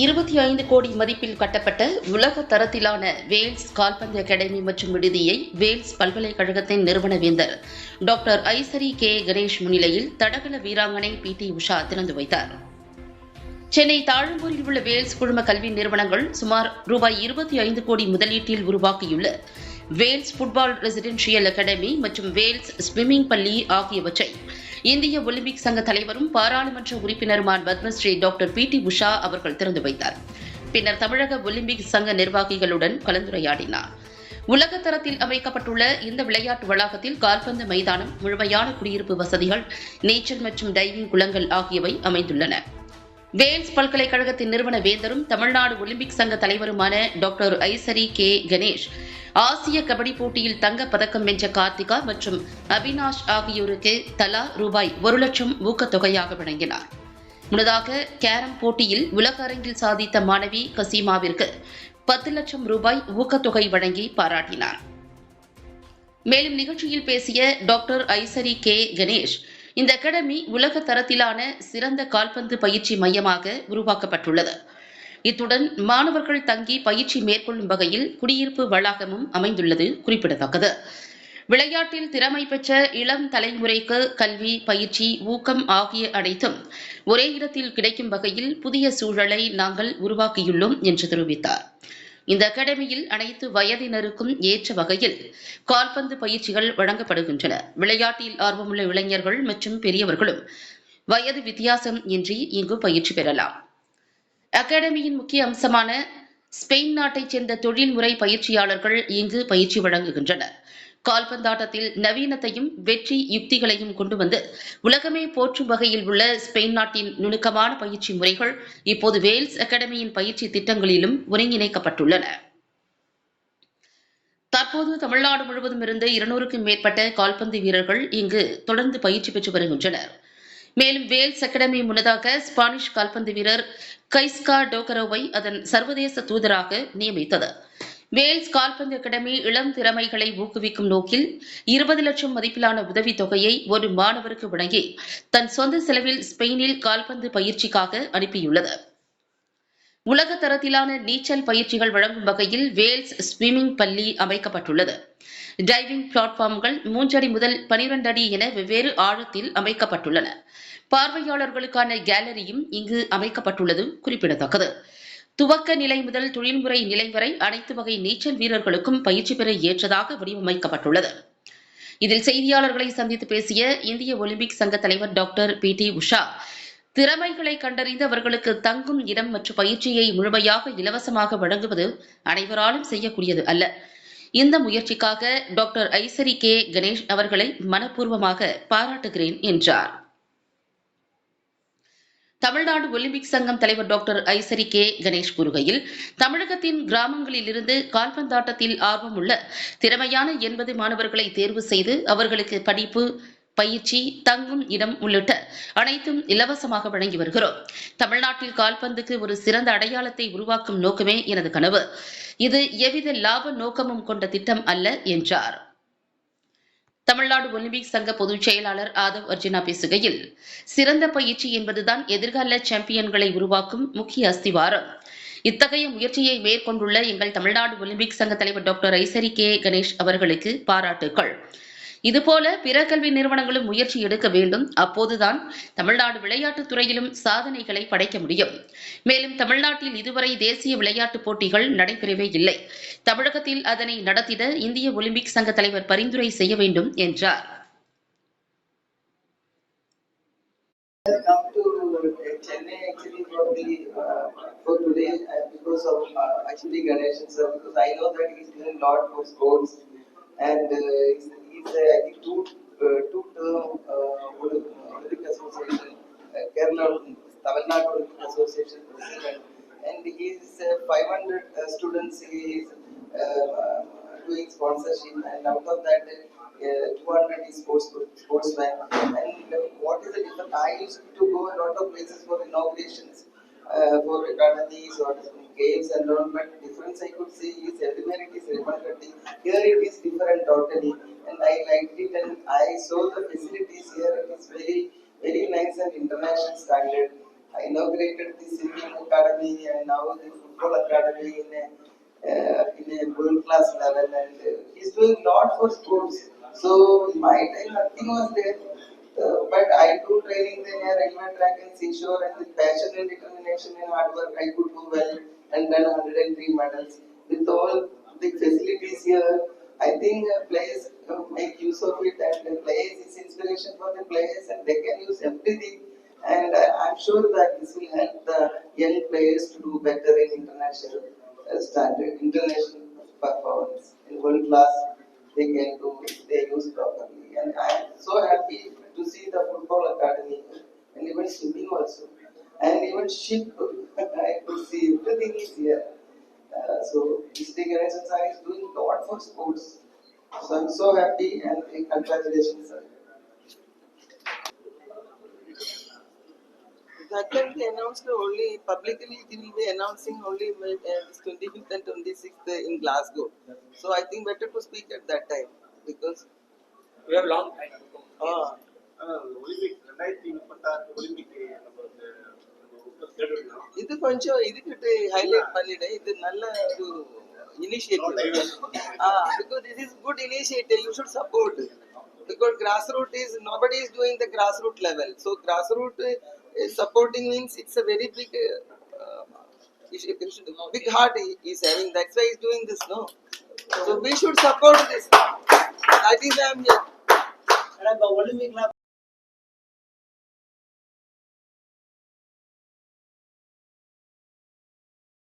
இருபத்தி ஐந்து கோடி மதிப்பில் கட்டப்பட்ட உலக தரத்திலான வேல்ஸ் கால்பந்து அகாடமி மற்றும் விடுதியை வேல்ஸ் பல்கலைக்கழகத்தின் நிறுவன வேந்தர் டாக்டர் ஐசரி கே. கணேஷ் முன்னிலையில் தடகள வீராங்கனை பி. டி. உஷா திறந்து வைத்தார். சென்னை தாழம்பூரில் உள்ள வேல்ஸ் குழும கல்வி நிறுவனங்கள் சுமார் ரூபாய் இருபத்தி ஐந்து கோடி முதலீட்டில் உருவாக்கியுள்ள வேல்ஸ் ஃபுட்பால் ரெசிடென்ஷியல் அகாடமி மற்றும் வேல்ஸ் ஸ்விம்மிங் பள்ளி ஆகியவற்றை இந்திய ஒலிம்பிக் சங்க தலைவரும் பாராளுமன்ற உறுப்பினருமான Padma Shri doctor P T Usha அவர்கள் திறந்து வைத்தார். பின்னர் தமிழக ஒலிம்பிக் சங்க நிர்வாகிகளுடன் கலந்துரையாடினார். உலக தரத்தில் அமைக்கப்பட்டுள்ள இந்த விளையாட்டு வளாகத்தில் கால்பந்து மைதானம் முழுமையான குடியிருப்பு வசதிகள் நீச்சல் மற்றும் டைவிங் குளங்கள் ஆகியவை அமைந்துள்ளன. வேல்ஸ் பல்கலைக்கழகத்தின் நிறுவன வேந்தரும் தமிழ்நாடு ஒலிம்பிக் சங்க தலைவருமான டாக்டர் ஐசரி கே கணேஷ் ஆசிய கபடி போட்டியில் தங்கப் பதக்கம் வென்ற கார்த்திகா மற்றும் அபினாஷ் ஆகியோருக்கு தலா ரூபாய் ஒரு லட்சம் ஊக்கத்தொகையாக வழங்கினார். முன்னதாக கேரம் போட்டியில் உலக அரங்கில் சாதித்த மாணவி கசீமாவிற்கு பத்து லட்சம் ரூபாய் ஊக்கத்தொகை வழங்கி பாராட்டினார். மேலும் நிகழ்ச்சியில் பேசிய டாக்டர் ஐசரி கே கணேஷ் இந்த அகாடமி உலக தரத்திலான சிறந்த கால்பந்து பயிற்சி மையமாக உருவாக்கப்பட்டுள்ளது. இத்துடன் மாணவர்கள் தங்கி பயிற்சி மேற்கொள்ளும் வகையில் குடியிருப்பு வளாகமும் அமைந்துள்ளது குறிப்பிடத்தக்கது. விளையாட்டில் திறமை பெற்ற இளம் தலைமுறைக்கு கல்வி பயிற்சி ஊக்கம் ஆகிய அனைத்தும் ஒரே இடத்தில் கிடைக்கும் வகையில் புதிய சூழலை நாங்கள் உருவாக்கியுள்ளோம் என்று தெரிவித்தார். இந்த அகாடமியில் அனைத்து வயதினருக்கும் ஏற்ற வகையில் கால்பந்து பயிற்சிகள் வழங்கப்படுகின்றன. விளையாட்டில் ஆர்வமுள்ள இளைஞர்கள் மற்றும் பெரியவர்களும் வயது வித்தியாசம் இன்றி இங்கு பயிற்சி பெறலாம். அகாடமியின் முக்கிய அம்சமான ஸ்பெயின் நாட்டைச் சேர்ந்த தொழில்முறை பயிற்சியாளர்கள் இங்கு பயிற்சி வழங்குகின்றனர். கால்பந்தாட்டத்தில் நவீனத்தையும் வெற்றி யுக்திகளையும் கொண்டு வந்து உலகமே போற்றும் வகையில் உள்ள ஸ்பெயின் நாட்டின் நுணுக்கமான பயிற்சி முறைகள் இப்போது வேல்ஸ் அகாடமியின் பயிற்சி திட்டங்களிலும் ஒருங்கிணைக்கப்பட்டுள்ளன. தற்போது தமிழ்நாடு முழுவதும் இருந்து இருநூறுக்கும் மேற்பட்ட கால்பந்து வீரர்கள் இங்கு தொடர்ந்து பயிற்சி பெற்று வருகின்றனர். மேலும் வேல்ஸ் அகாடமி முன்னதாக ஸ்பானிஷ் கால்பந்து வீரர் கைஸ்கா டோகரோவை அதன் சர்வதேச தூதராக நியமித்தது. வேல்ஸ் கால்பந்து அகாடமி இளம் திறமைகளை ஊக்குவிக்கும் நோக்கில் இருபது லட்சம் மதிப்பிலான உதவித் தொகையை ஒரு மாணவருக்கு வழங்கி தன் சொந்த செலவில் ஸ்பெயினில் கால்பந்து பயிற்சிக்காக அனுப்பியுள்ளது. உலக தரத்திலான நீச்சல் பயிற்சிகள் வழங்கும் வகையில் வேல்ஸ் ஸ்விம்மிங் பள்ளி அமைக்கப்பட்டுள்ளது. டைவிங் பிளாட்ஃபார்ம்கள் மூன்றடி முதல் பனிரெண்டு அடி என வெவ்வேறு ஆழத்தில் அமைக்கப்பட்டுள்ளன. பார்வையாளர்களுக்கான கேலரியும் இங்கு அமைக்கப்பட்டுள்ளது குறிப்பிடத்தக்கது. துவக்க நிலை முதல் தொழில்முறை நிலை வரை அனைத்து வகை நீச்சல் வீரர்களுக்கும் பயிற்சி பெற ஏற்றதாக வடிவமைக்கப்பட்டுள்ளது. இதில் செய்தியாளர்களை சந்தித்து பேசிய இந்திய ஒலிம்பிக் சங்க தலைவர் டாக்டர் பி டி உஷா திறமைகளை கண்டறிந்து அவர்களுக்கு தங்கும் இடம் மற்றும் பயிற்சியை முழுமையாக இலவசமாக வழங்குவது அனைவராலும் செய்யக்கூடியது அல்ல. இந்த முயற்சிக்காக டாக்டர் ஐசரி கே கணேஷ் அவர்களை மனப்பூர்வமாக பாராட்டுகிறேன் என்றார். தமிழ்நாடு ஒலிம்பிக் சங்கம் தலைவர் டாக்டர் ஐசரி கே கணேஷ் கூறுகையில் தமிழகத்தின் கிராமங்களிலிருந்து கால்பந்தாட்டத்தில் ஆர்வமுள்ள திறமையான எண்பது மாணவர்களை தேர்வு செய்து அவர்களுக்கு படிப்பு பயிற்சி தங்கும் இடம் உள்ளிட்ட அனைத்தும் இலவசமாக வழங்கி வருகிறோம். தமிழ்நாட்டில் கால்பந்துக்கு ஒரு சிறந்த அடையாளத்தை உருவாக்கும் நோக்கமே எனது கனவு. இது எவ்வித லாப நோக்கமும் கொண்ட திட்டம் அல்ல என்றார். தமிழ்நாடு ஒலிம்பிக் சங்க பொதுச் செயலாளர் ஆதவ் அர்ஜுனா பேசுகையில் சிறந்த பயிற்சி என்பதுதான் எதிர்கால சாம்பியன்களை உருவாக்கும் முக்கிய அஸ்திவாரம். இத்தகைய முயற்சியை மேற்கொண்டுள்ள எங்கள் தமிழ்நாடு ஒலிம்பிக் சங்க தலைவர் டாக்டர் ஐசரி கே கணேஷ் அவர்களுக்கு பாராட்டுக்கள். இதுபோல பிற கல்வி நிறுவனங்களும் முயற்சி எடுக்க வேண்டும். அப்போதுதான் தமிழ்நாடு விளையாட்டுத் துறையிலும் சாதனைகளை படைக்க முடியும். மேலும் தமிழ்நாட்டில் இதுவரை தேசிய விளையாட்டுப் போட்டிகள் நடைபெறவே இல்லை. தமிழகத்தில் அதனை நடத்திட இந்திய ஒலிம்பிக் சங்க தலைவர் பரிந்துரை செய்ய வேண்டும் என்றார். Chennai actually for the uh, for today uh, because of uh, actually Ganesh sir because I know that he's doing a lot for sports and uh, uh, I think two uh, two term uh, Olympic Association Kerala Tamil Nadu Association president. And he's uh, 500 uh, students. He is doing sponsorship. And out of that uh, 200 is sports sportsmen and uh, what is the difference I used to go a lot of places for inaugurations uh, for academies or games and all but difference I could see is everywhere it is cutting here it is different totally. And I liked it and I saw the facilities here. It is very very nice and international standard. I inaugurated the singing academy and now the football academy in a uh, in a world class level. And uh, he's doing lot for sports. So in my time nothing was there. Uh, but I do training there near railway track and seashore and with passion and determination and hard work I could do well and won 103 medals. With all the facilities here, I think uh, players uh, make use of it and the players is inspiration for the players and they can use everything. And I'm sure that this will help the young players to do better in international uh, standard, international performance in world class. They can do they use properly. And I'm so happy to see the football academy and even swimming also. And even ship, I could see everything is here. Uh, so District Ganesan Sir is doing a lot for sports. So I'm so happy and uh, congratulations sir. That can be announced only publicly. They will be announcing only twenty fifth and twenty sixth in Glasgow. So I think better to speak at that time because We have long time. uh, ഇത് കൊഞ്ചം ഇതിക്കിട്ട് highlight പള്ളിയുടെ ഇത് നല്ല ഒരു initiative ആ because this is good initiative because grassroots is nobody is doing the grassroots level. So grassroots supporting means it's a very big uh, big heart is having. That's why he's doing this no? So we should support this. I think i'm